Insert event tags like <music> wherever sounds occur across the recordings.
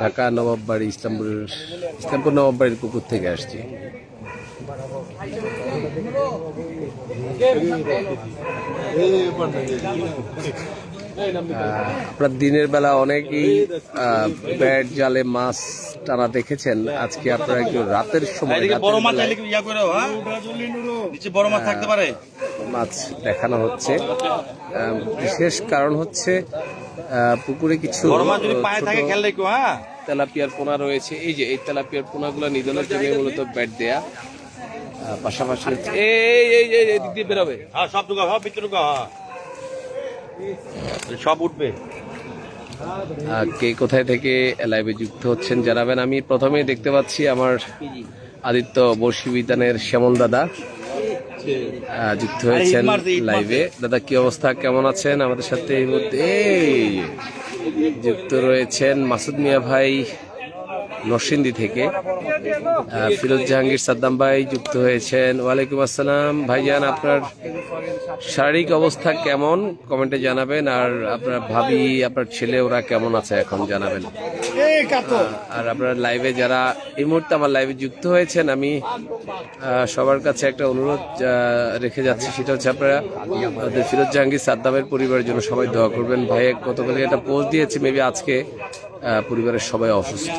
ঢাকা নবাববাড়ি ইসলামপুরের ইসলামপুর নবাববাড়ির পুকুর থেকে আসছি। আপনার দিনের বেলা অনেকেই ব্যাট জালে মাছ টানা দেখেছেন। আজকে আপনারা একটু রাতের সময় হ্যাঁ? মাছ দেখানো হচ্ছে। বিশেষ কারণ হচ্ছে পুকুরে কিছু তেলাপিয়ার পোনা রয়েছে। এই যে এই তেলাপিয়ার পোনাগুলো নিধনের জন্য মূলত ব্যাট দেয়া। পাশাপাশি এই এই এই দিক দিয়ে বেরোবে। হ্যাঁ সব ঢুকা সব ভিতরে ঢুকা হ্যাঁ। সব উঠবে। কে কোথায় থেকে লাইভে যুক্ত হচ্ছেন জানাবেন। আমি প্রথমেই দেখতে পাচ্ছি আমার আদিত্য বর্ষি বিতানের শ্যামল দাদা যুক্ত হয়েছেন লাইভে দাদা কি অবস্থা? কেমন আছেন আমাদের সাথে এই মুহূর্তে? এই। যুক্ত রয়েছেন মাসুদ মিয়া ভাই নরসিংদী থেকে। ফিরোজ জাহাঙ্গীর সাদ্দাম ভাই যুক্ত হয়েছেন। ওয়ালাইকুম আসসালাম। ভাইজান আপনার শারীরিক অবস্থা কেমন? কমেন্টে জানাবেন। আর আপনার ভাবি আপনার ছেলে ওরা কেমন আছে এখন জানাবেন। আর আপনার লাইভে যারা এই মুহূর্তে আমার লাইভে যুক্ত হয়েছেন আমি সবার কাছে একটা অনুরোধ রেখে যাচ্ছি। সেটা হচ্ছে আপনারা ফিরোজ জাহাঙ্গীর সাদ্দামের পরিবারের জন্য সবাই দোয়া করবেন। ভাই গতকালকে একটা পোস্ট দিয়েছি মেবি আজকে। পরিবারের সবাই অসুস্থ।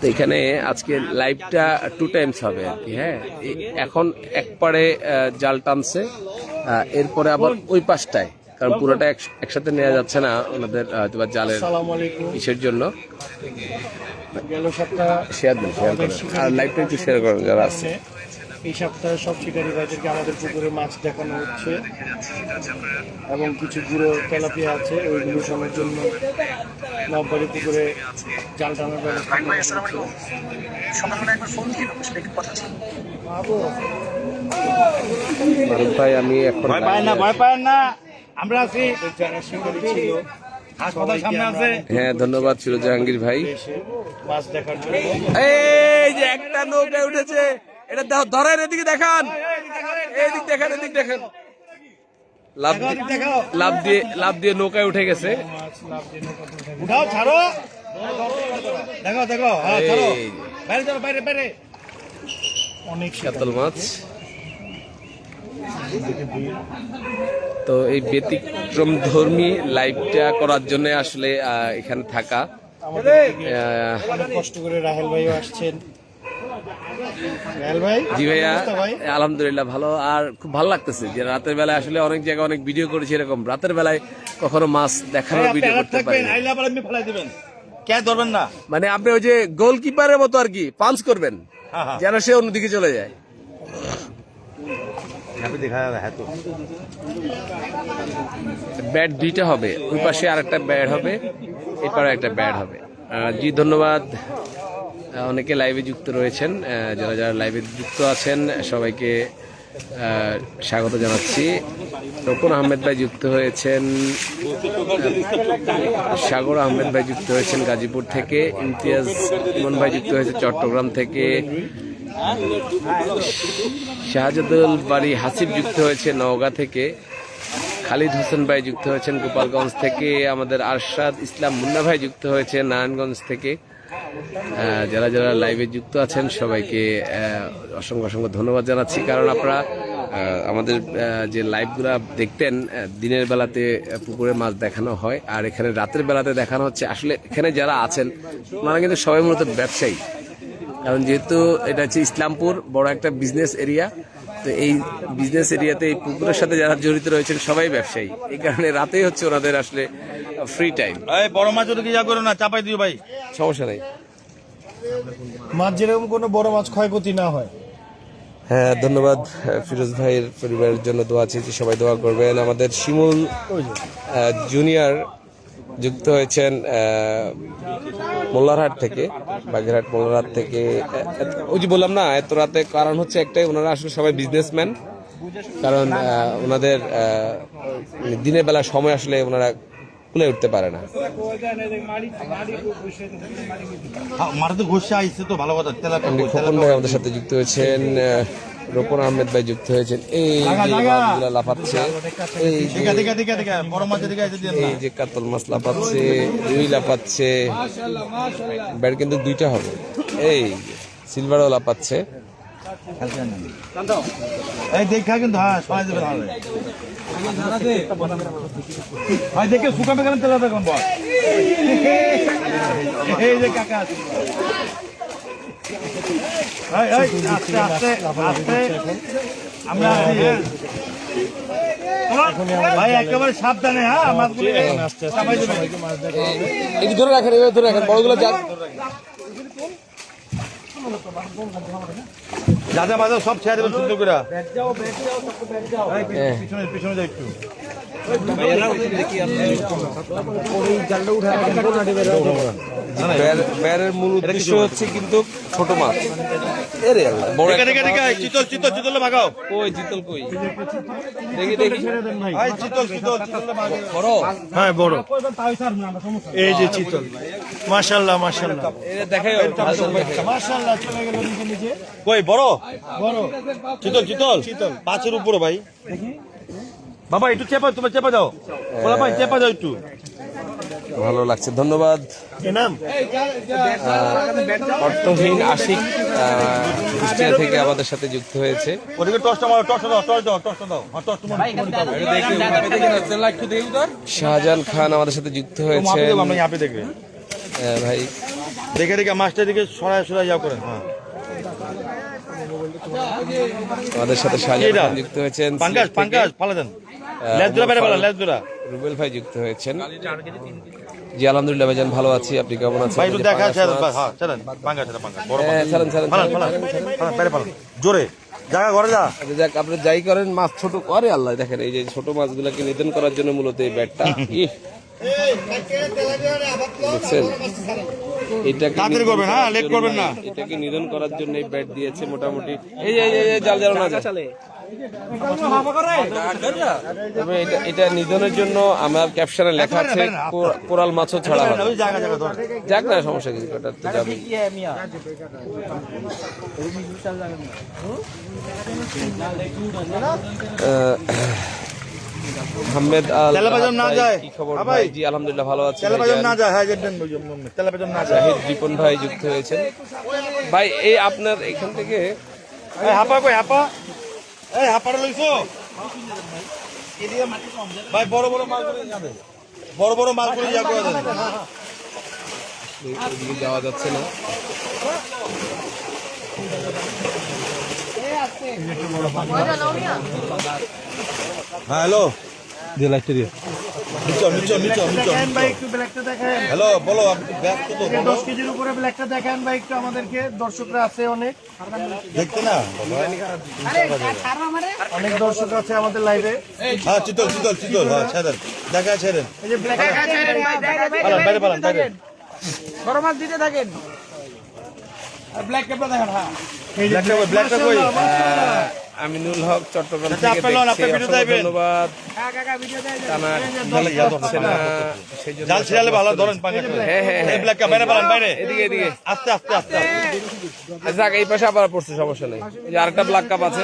তো এখানে আজকে লাইভটা টু টাইমস হবে আর কি হ্যাঁ? এখন এক পারে জাল টানছে এরপরে আবার ওই পাশটায় কারণ পুরোটা একসাথে নেওয়া যাচ্ছে না ওনাদের হয়তো বা জালের কিসের জন্য। শেয়ার দেন শেয়ার করেন। আর লাইভটা একটু শেয়ার করেন যারা আছে। এই সপ্তাহে সব শিকারী ভাইদেরকে আমাদের পুকুরে মাছ দেখানো হচ্ছে। এবং কিছু গুঁড়ো তেলাপিয়া আছে ওইগুলো সবার জন্য নববাড়ি পুকুরে জাল টানার ব্যবস্থা ভাই আমি এখন ভয় পায় না ভয় পায় না আমরা আছি। যারা শিকারী ছিল হাসপাতাল সামনে আছে। হ্যাঁ ধন্যবাদ ফিরোজ জাহাঙ্গীর ভাই। মাছ দেখার জন্য এই যে একটা নৌকা উঠেছে। এটা ধরেন এদিকে দেখান। এদিক দেখান এদিক দেখান লাভ লাভ দিয়ে লাভ দিয়ে নৌকায় উঠে গেছে। উঠাও ছাড়ো। দেখো দেখো হ্যাঁ ছাড়ো এই। যে, বাইরে চলো বাইরে বাইরে। অনেক কাতল মাছ। তো এই ব্যতিক্রম ধর্মী লাইভটা করার জন্য আসলে আহ, এখানে থাকা। কষ্ট করে রাহেল ভাইও আসছেন। জি ভাইয়া আলহামদুলিল্লাহ ভালো। আর খুব ভালো লাগতেছে যে রাতের বেলায় আসলে অনেক জায়গায় অনেক ভিডিও করেছি এরকম। রাতের বেলায় কখনো মাছ দেখানোর ভিডিও করতে পারি ধরবেন না? মানে আপনি ওই যে গোলকিপারের মতো আর কি পাঞ্চ করবেন হ্যাঁ হ্যাঁ। যেন সে অন্যদিকে চলে যায়। ব্যাট দুইটা হবে ওই পাশে আর একটা ব্যাট হবে এই পারে একটা ব্যাট হবে। জি ধন্যবাদ। অনেকে লাইভে যুক্ত রয়েছেন যারা যারা লাইভে যুক্ত আছেন, সবাইকে স্বাগত জানাচ্ছি। রকুন আহমেদ ভাই যুক্ত হয়েছেন সাগর আহমেদ ভাই যুক্ত হয়েছেন গাজীপুর থেকে, ইমতিয়াজ ইমন ভাই যুক্ত হয়েছে চট্টগ্রাম থেকে, শাহজাদুল বাড়ি হাসিব যুক্ত হয়েছে নওগাঁ থেকে, খালিদ হোসেন ভাই যুক্ত হয়েছেন গোপালগঞ্জ থেকে, আমাদের আরশাদ ইসলাম মুন্না ভাই যুক্ত হয়েছে নারায়ণগঞ্জ থেকে যারা যারা লাইভে যুক্ত আছেন সবাইকে অসংখ্য অসংখ্য ধন্যবাদ জানাচ্ছি। কারণ আপনারা আমাদের যে লাইভগুলা দেখতেন দিনের বেলাতে পুকুরে মাছ দেখানো হয়, আর এখানে রাতের বেলাতে দেখানো হচ্ছে। আসলে এখানে যারা আছেন, ওনারা কিন্তু সবাই মূলত ব্যবসায়ী। কারণ যেহেতু এটা হচ্ছে ইসলামপুর, বড় একটা বিজনেস এরিয়া তো এই বিজনেস এরিয়াতে এই পুকুরের সাথে যারা জড়িত রয়েছেন, সবাই ব্যবসায়ী। এই কারণে রাতেই হচ্ছে ওনাদের আসলে ফ্রি টাইম এই বড় মাছ ওদিকে যা করো না? চাপাই দিও ভাই। সমস্যা নেই। মাছ যেরকম কোনো বড় মাছ ক্ষয়ক্ষতি না হয়। হ্যাঁ ধন্যবাদ ফিরোজ ভাইয়ের পরিবারের জন্য দোয়া চেয়েছি সবাই দোয়া করবেন। আমাদের শিমুল জুনিয়র যুক্ত হয়েছেন মোল্লারহাট থেকে বাগেরহাট মোল্লারহাট থেকে ওই যে বললাম না এত রাতে কারণ হচ্ছে একটাই ওনারা আসলে সবাই বিজনেসম্যান কারণ ওনাদের দিনের বেলা সময় আসলে ওনারা খুলে উঠতে পারে না। মারাতে ঘষে আইছে তো ভালো কথা তেলা খোকন ভাই আমাদের সাথে যুক্ত হয়েছেন রোপন আহমেদ ভাই যুক্ত হয়েছেন। এই লাফাচ্ছে এই যে কাতল মাছ লাফাচ্ছে রুই লাফাচ্ছে ব্যাট কিন্তু দুইটা হবে। এই সিলভারও লাফাচ্ছে। এই দেখা কিন্তু হ্যাঁ সবাই ভাই, দেখে শুকাবে তেলা দেখুন বল। এই যে কাকা হ্যাঁ। ভাই, একেবারে সাবধানে হ্যাঁ ধরে রাখেন ধরে রাখেন বড়গুলো যাক যা সব ছেড়ে দেবেন সুন্দর করে। হ্যাঁ। পিছনে পিছনে যাও একটু। ব্যার- ব্যারের মূল উদ্দেশ্য হচ্ছে কিন্তু ছোট মাছ। এরে বড় দেখা একটা দেখা দেখা চিতল চিতল চিতল মাগাও কই জিতল কই? দেখি দেখি। চিতল চিতল চিতল বড়? হ্যাঁ বড়। এই যে চিতল। মাশাল্লাহ মাশাল্লাহ দেখাই হালকা চলে গেল নিচে নিচে কই বড়? বড়। চিতল চিতল? পাঁচের উপরে ভাই। বাবা একটু চেপা তোমার চেপা দাও। বলা ভাই চেপা দাও একটু। ভালো লাগছে ধন্যবাদ। অর্থহীন আশিক কুষ্টিয়া থেকে আমাদের সাথে যুক্ত হয়েছে। হ্যাঁ শাহজাহান খান আমাদের সাথে যুক্ত হয়েছে দেখবে। ভাই। দেখে দেখে মাছটা দিকে সরাই সরাই যাও করেন হ্যাঁ। আমাদের সাথে শাহজাহান যুক্ত হয়েছেন পাঙ্কাজ। পাঙ্কাজ পালা দেন রুবেল ভাই যুক্ত হয়েছেন। জি আলহামদুলিল্লাহ ভাইজান ভালো আছি। আপনি কেমন আছেন? ভাই একটু দেখা হ্যাঁ চলেন পাঙ্কাজ বড় হ্যাঁ, ছাড়েন, ছাড়েন, পালান পালান পালান পালান জোরে। জায়গা ঘরে যা। আচ্ছা, যাক আপনি যাই করেন মাছ ছোট করে আল্লাহ দেখেন এই যে ছোট মাছগুলোকে নিধন করার জন্য মূলত এই ব্যাটটা। <laughs> দেখছেন? এটাকে তাড়াতাড়ি করবেন, হ্যাঁ, late করবেন না। এটাকে নিধন করার জন্য এই ব্যাট দিয়েছে মোটামুটি এই যে এই এই জাল জাল না। তবে এটা- এটা নিধনের জন্য আমার ক্যাপশনে লেখা আছে কো- কোরাল মাছও ছাড়া হবে যাক না সমস্যা কিছু তো। আহ, আহমেদ আল না যায়। কি খবর ভাই। জি আলহামদুলিল্লাহ ভালো আছি না যায় হ্যাঁ না যায়। রিপন ভাই যুক্ত হয়েছেন। ভাই এই আপনার এখান থেকে হাপা কই হাপা? এই হাপাটা লইছো? ভাই বড় বড় মাছ করে যাবে বড় বড় মাছ করে যা করে দেন ওইদিকে যাওয়া যাচ্ছে না। হ্যাঁ হ্যালো। দিয়ে লাইটটা দিয়ে। দেখেন ভাই একটু ব্ল্যাকটা দেখেন। হ্যালো বলো আপনি তো বলো? কেজির উপরে ব্ল্যাকটা দেখেন ভাই একটু আমাদেরকে দর্শকরা আছে অনেক। দেখতে না? অনেক দর্শক আছে আমাদের লাইভে হ্যাঁ চিতল চিতল চিতল হ্যাঁ ছেড়েন দেখা ছেড়েন এই যে ব্ল্যাক পালান বাইরে পালান বাইরে। ব্ল্যাকটা কই ব্ল্যাকটা কই আমিনুল হক চট্টগ্রাম থেকে আপনি লন, আপনি দেখছে ভিডিও অসংখ্য দেখবেন। ধন্যবাদ। সেই জন্য জাল ছিড়ালে ভালো ধরেন হ্যাঁ হ্যাঁ হ্যাঁ বাইরে পালান বাইরে। এদিকে এদিকে। আস্তে আস্তে আস্তে আস্তে। আচ্ছা যাক, এই পাশে আবার পড়ছে সমস্যা নেই। এই যে আরেকটা ব্ল্যাক কাপ আছে।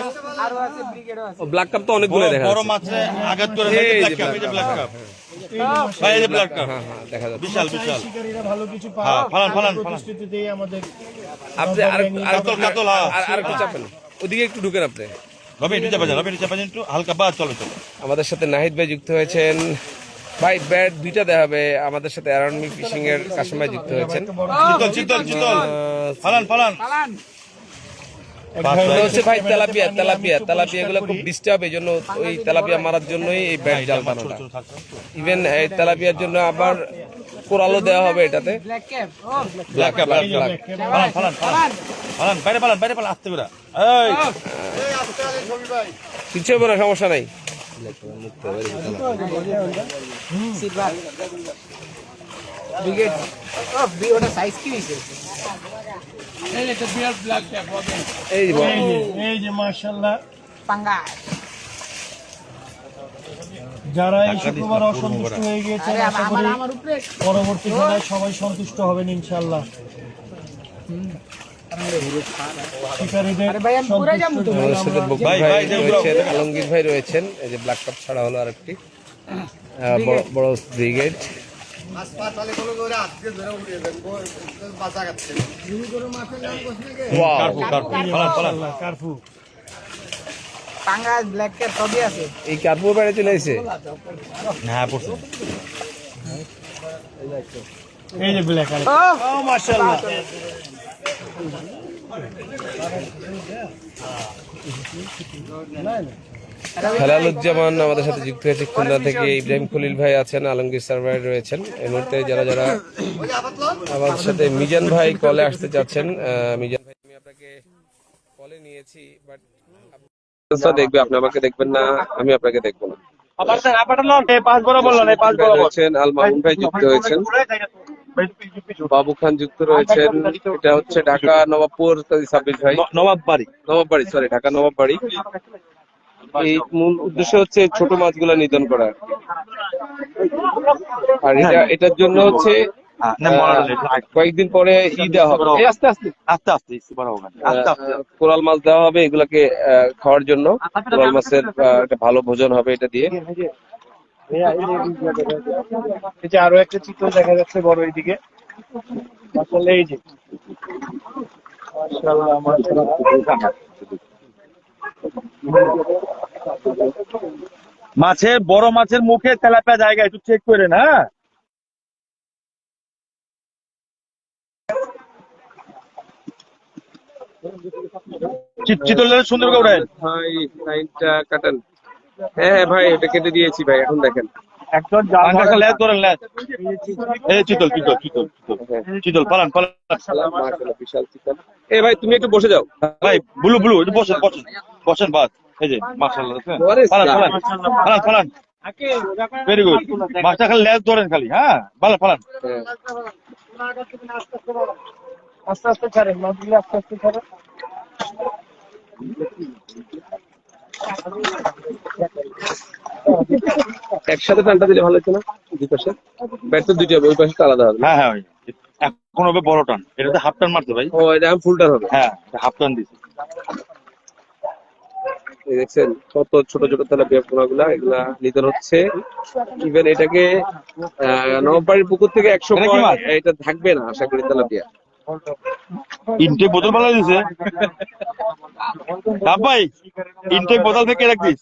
ও ব্ল্যাক কাপ তো অনেকগুলো দেখা বড় মাছে আঘাত করে ব্ল্যাক কাপ এই যে ব্ল্যাক কাপ ভাই এই যে ব্ল্যাক কাপ হ্যাঁ হ্যাঁ দেখা যাচ্ছে। বিশাল বিশাল। শিকারীরা ভালো কিছু হ্যাঁ, ফালান, ফালান, ফালান। আমাদের আপনি আর আর কাতল, কাতল, হ্যাঁ। আর আর একটু চাপেন। ওদিকে একটু ঢুকেন আপনি। রবি একটু চাপা যান রবি একটু চাপা যান একটু হালকা বাদ চলো চলো। আমাদের সাথে নাহিদ ভাই যুক্ত হয়েছেন। ভাই ব্যাট দুইটা দেখাবে আমাদের সাথে অ্যারাউন্ড মি ফিশিং এর কাশিম যুক্ত হয়েছেন। চিতল চিতল চিতল। ফালান। ফালান। হচ্ছে ভাই তেলাপিয়া তেলাপিয়া তেলাপিয়া গুলো খুব ডিস্টার্ব এই জন্য ওই তেলাপিয়া মারার জন্যই এই ব্যাট জাল বানানোটা ইভেন এই তেলাপিয়ার জন্য আবার কোরালও দেওয়া হবে এটাতে। ব্ল্যাক ব্ল্যাক ব্ল্যাক ফালান ফালান ফালান ফালান বাইরে পালান বাইরে পালান আসতে বেরা এই। কিছু হবে না সমস্যা নাই। এই যে বল। এই যে- এই যে মার্শাল্লাহ যারা এই শুক্রবার অসন্তুষ্ট হয়ে আশা করি পরবর্তী সবাই সন্তুষ্ট হবেন ইনশাল্লাহ শিকারীদের আমাদের সাথে বকুল ভাই, ভাই ভাই, যে রয়েছেন উড়াও। আলমগীর ভাই কার্পু কার্পু পালান কার্পু পাঙ্গাস ব্ল্যাক ক্যাট সবই আছে। এই কার্পুর বাইরে চলে এসে হ্যাঁ পড়ছে। এই যে ব্ল্যাক আর ও মাশাআল্লাহ। হেলালুজ্জামান আমাদের সাথে যুক্ত হয়েছে খুলনা থেকে ইব্রাহিম খলিল ভাই আছেন আলমগীর সার্ভার রয়েছেন এই মুহূর্তে যারা যারা আমাদের সাথে মিজান ভাই কলে আসতে চাচ্ছেন আহ, মিজান ভাই আমি আপনাকে কলে নিয়েছি বাট দেখবে আপনি আমাকে দেখবেন না আমি আপনাকে দেখব না পাঁচ বড় বললেন এই পাঁচ বড় রয়েছেন আল মামুন ভাই যুক্ত হয়েছেন বাবু খান যুক্ত রয়েছেন এটা হচ্ছে ঢাকা নবাবপুর সাব্বির ভাই নবাব বাড়ি নবাব বাড়ি সরি ঢাকা নবাব বাড়ি এই মূল উদ্দেশ্য হচ্ছে ছোট মাছগুলা নিধন করা আর এটা এটার জন্য হচ্ছে কয়েকদিন পরে ই দেওয়া হবে। আস্তে আস্তে। আস্তে আস্তে। কোরাল মাছ দেওয়া হবে এগুলাকে আহ, খাওয়ার জন্য। কোরাল মাছের আহ, একটা ভালো ভোজন হবে এটা দিয়ে। এই যে আরও একটা চিত্র দেখা যাচ্ছে বড় এইদিকে। আসলে এই যে মাশাআল্লাহ মাশাআল্লাহ। মাছের বড় মাছের মুখে তেলাপিয়া জায়গা একটু চেক করে না চিতল সুন্দর করে ভাই লাইনটা কাটেন হ্যাঁ হ্যাঁ ভাই এটা কেটে দিয়েছি ভাই এখন দেখেন। একজন ধরেন এই চিতল চিতল চিতল চিতল। চিতল পালান পালান। বিশাল চিকেন এ ভাই তুমি একটু বসে যাও। ভাই ব্লু ব্লু একটু বসেন বসেন। বসেন বাস এই যে মাশাআল্লাহ ভেরি গুড মাছটা খালি ধরেন খালি হ্যাঁ? হ্যাঁ। আস্তে আস্তে নদীগুলো আস্তে আস্তে ছাড়েন। একসাথে টানটা দিলে ভালো হতো না? দুই পাশে? ব্যাট তো দুইটা হবে ওই পাশে আলাদা হবে। হ্যাঁ হ্যাঁ। এখন হবে বড় টান। এটা তো হাফ টান মারতে ভাই। ও এটা এখন ফুলটার হবে। হ্যাঁ হাফ টান দিছি। দেখছেন কত ছোট ছোট তেলাপিয়া পোনা গুলা এগুলা নিধন হচ্ছে। ইভেন এটাকে আহ, নবাববাড়ির পুকুর থেকে একশো এটা থাকবে না আশা করি তেলাপিয়া। ইনটেক বোতল বালা দিছে। ভাই ইনটেক বোতল থেকে রাখতিস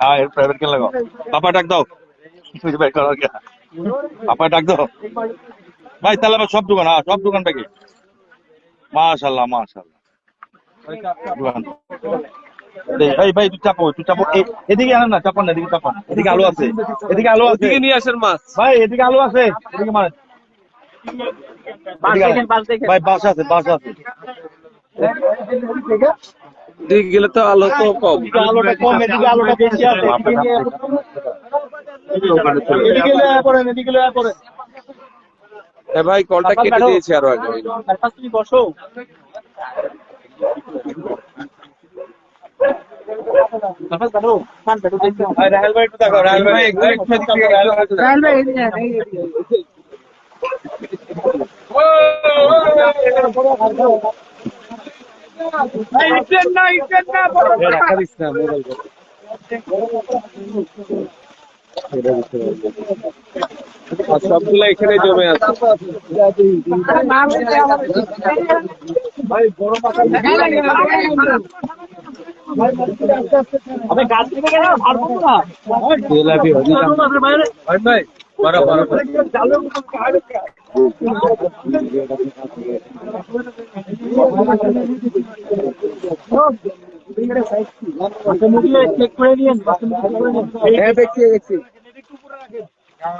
হ্যাঁ এর প্রাইভেট কেন লাগাও পাপা ডাক দাও। করার ডাক দাও। ভাই তাহলে সব দোকান হ্যাঁ সব দোকান থেকে। মাশাল্লাহ মাশাল্লাহ এই ভাই তুই চাপো তুই চাপো। এদিকে আনেন না চাপান এদিকে চাপান। এদিকে আলু আছে। এদিকে আলু আছে। ওদিকে নিয়ে আসেন মাছ। ভাই এদিকে আলু আছে। এদিকে মাছ ভাই বাস আছে বাস আছে। এদিকে গেলে তো আলো তো কম। আলোটা কম এদিকে আলোটা বেশি আছে। এদিকে লয়ে পড়েন এদিকে লয়ে পড়েন। এ ভাই কলটা কেটে দিয়েছি আরও আগে। তুমি বসো। সবগুলো এখানে জমে আছে। আরে মা বলছে আমাদের- আমি হ্যাঁ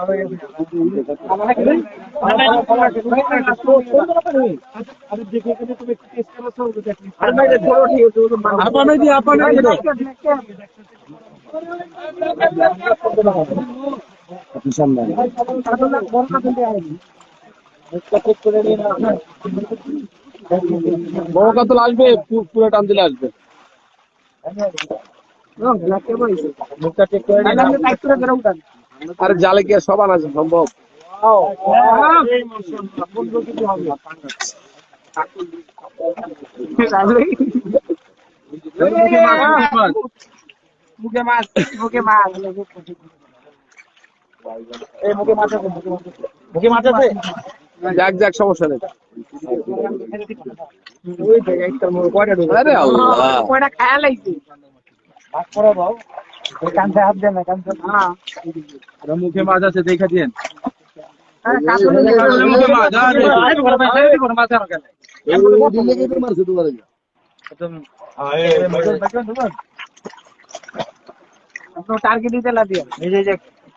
বড় কাতল আসবে পুরো টান দিলে আসবে মুখটা চেক করে আরে জালে কি সব আনা সম্ভব? মুখে মাছ মুখে মাছ এই মুখে মাছ আছে মুখে মাছ আছে। মাছ আছে যাক যাক সমস্যা নেই আরে আল্লাহ। কয়টা খায়া লাগছে ভাগ করে দাও এই কানতে হাত দেন না কানতে হ্যাঁ মুখে মাছ আছে দেখা হ্যাঁ, কাতল মুখে মাছ আছে টার্গেট দিতে লাগিয়ে এই যে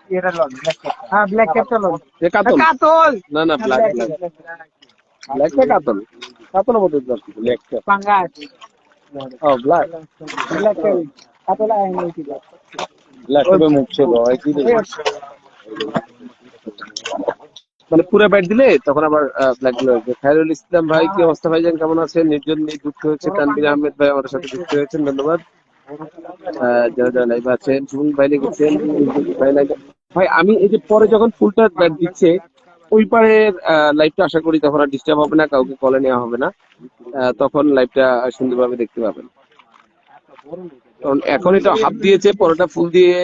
এটা লন হ্যাঁ ব্ল্যাক ক্যাপটা লোন। কাতল। কাতল! না না ব্ল্যাক ব্ল্যাক ব্ল্যাক কাতল। কাতল বলতে চাচ্ছি ব্ল্যাক পাঙ্গাস। ও ব্ল্যাক ব্ল্যাক কাতল আয় নাই ছিল ব্ল্যাক হবে মুখ ছিল মানে পুরো ব্যাট দিলে তখন আবার ব্ল্যাকগুলো আসবে। খায়রুল ইসলাম ভাই কি অবস্থা ভাইজান? কেমন আছেন? নির্জন নিয়ে যুক্ত হয়েছে তানবির আহমেদ ভাই, আমাদের সাথে যুক্ত হয়েছেন, ধন্যবাদ। যারা যারা লাইভ আছেন সুমন ভাই লিখেছেন ভাই ভাই, আমি এই যে পরে যখন ফুলটা ব্যাট দিচ্ছে, ওই পারের লাইভটা আশা করি তখন আর ডিস্টার্ব হবে না, কাউকে কলে নেওয়া হবে না। তখন লাইভটা সুন্দরভাবে দেখতে পাবেন। কারণ এখন এটা হাফ দিয়েছে পরোটা ফুল দিয়ে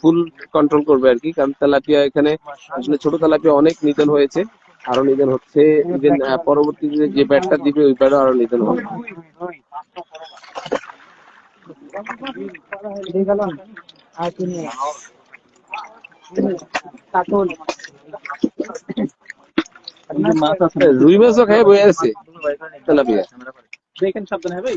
ফুল কন্ট্রোল করবে আর কি। কারণ তেলাপিয়া এখানে আসলে ছোট তেলাপিয়া অনেক নিধন হয়েছে আরও নিধন হচ্ছে। ইভেন পরবর্তীতে যে ব্যাটটা দিবে ওই ব্যাটও আরও নিধন হবে। রুই মাছও খাই বয়ে আছে তেলাপিয়া। দেখেন সাবধানে ভাই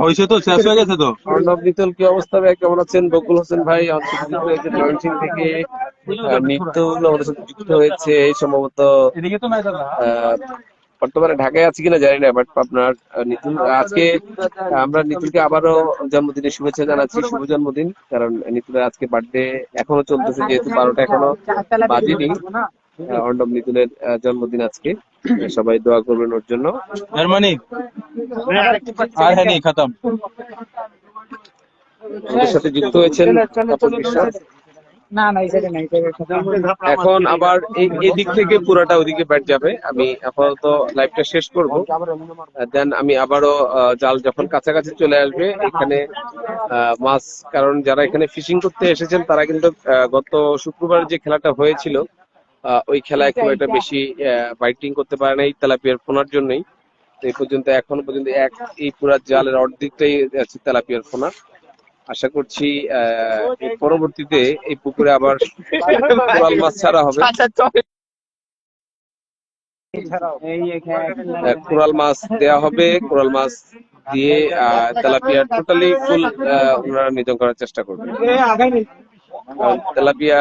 হয়েছে তো? শেষ হয়ে গেছে তো? অর্ণব নিতল কি অবস্থা ভাই? কেমন আছেন? বকুল হোসেন ভাই ময়মনসিং থেকে নিত্য আমাদের সাথে যুক্ত হয়েছে সম্ভবত বর্তমানে ঢাকায় আছে কিনা জানি না বাট আপনার নিতুল আজকে আমরা নিতুলকে আবারও জন্মদিনের শুভেচ্ছা জানাচ্ছি শুভ জন্মদিন কারণ নিতুলের আজকে বার্থডে এখনও চলতেছে যেহেতু বারোটা এখনও বাজেনি অর্ণব নিতুলের জন্মদিন আজকে। সবাই দোয়া করবেন ওর জন্য। জার্মানি? আর হ্যাঁ খতম। আমাদের সাথে যুক্ত হয়েছেন না না এই নাই এখন আবার এই এদিক থেকে পুরোটা ওদিকে ব্যাট যাবে। আমি আপাতত লাইভটা শেষ করব। দেন আমি আবারও আহ, জাল যখন কাছাকাছি চলে আসবে এখানে আহ, মাছ কারণ যারা এখানে ফিশিং করতে এসেছেন তারা কিন্তু আহ, গত শুক্রবার যে খেলাটা হয়েছিল আহ, ওই খেলায় খুব একটা বেশি বাইটিং করতে পারে না এই তেলাপিয়ার ফোনার জন্যই। এই পর্যন্ত এখনও পর্যন্ত এক এই পুরা জালের অর্ধেকটাই আছে তেলাপিয়ার ফোনা আশা করছি আহ, পরবর্তীতে এই পুকুরে আবার কোরাল মাছ ছাড়া হবে। এই কোরাল মাছ দেয়া হবে। কোরাল মাছ দিয়ে আহ, তেলাপিয়া টোটালি ফুল ওনারা নিধন করার চেষ্টা করবেন কারণ তেলাপিয়া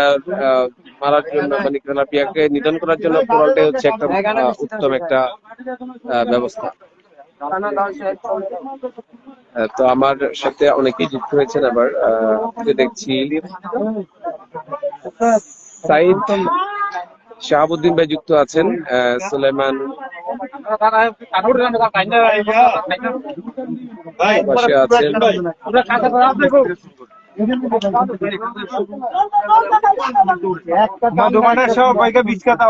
মারার জন্য মানে তেলাপিয়াকে নিধন করার জন্য কোরালটাই হচ্ছে একটা উত্তম একটা ব্যবস্থা। তো আমার সাথে অনেকেই যুক্ত হয়েছেন আবার দেখছি সাইদ শাহাবুদ্দিন ভাই যুক্ত আছেন আহ, সুলাইমান পাশে আছেন। মধুমানের সব কয়েকটা বীজ কাটা